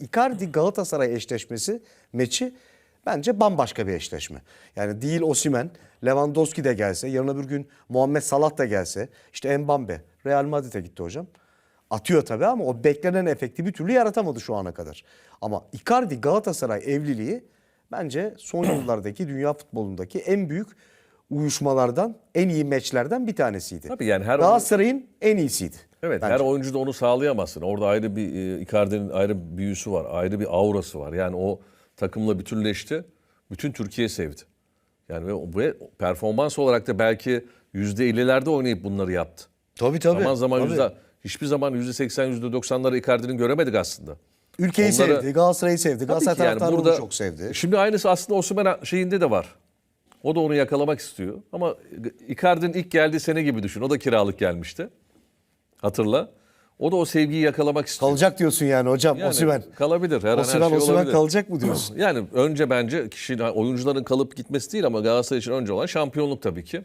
Icardi Galatasaray eşleşmesi maçı bence bambaşka bir eşleşme. Yani değil Osimen, Lewandowski de gelse, yarın öbür gün Muhammed Salah da gelse, işte Mbambe Real Madrid'e gitti hocam. Atıyor tabii ama o beklenen efekti bir türlü yaratamadı şu ana kadar. Ama Icardi Galatasaray evliliği bence son yıllardaki dünya futbolundaki en büyük uyuşmalardan, en iyi meçlerden bir tanesiydi. Tabii yani her Galatasaray'ın en iyisiydi. Evet bence. her oyuncu da onu sağlayamazsın. Orada ayrı bir e, Icardi'nin ayrı bir büyüsü var. Ayrı bir aurası var. Yani o takımla bütünleşti. Bütün Türkiye sevdi. Yani ve, ve performans olarak da belki %50'lerde oynayıp bunları yaptı. Tabii tabii. Zaman zaman tabii. yüzde hiçbir zaman %80 %90'ları Icardi'nin göremedik aslında. Ülkeyi Onları- sevdi, Galatasaray'ı sevdi. Galatasaray yani taraftarı burada onu çok sevdi. Şimdi aynısı aslında Osimhen şeyinde de var. O da onu yakalamak istiyor. Ama Icardi'nin ilk geldiği sene gibi düşün. O da kiralık gelmişti. Hatırla. O da o sevgiyi yakalamak istiyor. Kalacak diyorsun yani hocam Yani Osimhen. Kalabilir. Her an her Osimhen, şey Osimhen olabilir. kalacak mı diyorsun? Yani önce bence kişinin, oyuncuların kalıp gitmesi değil ama Galatasaray için önce olan şampiyonluk tabii ki.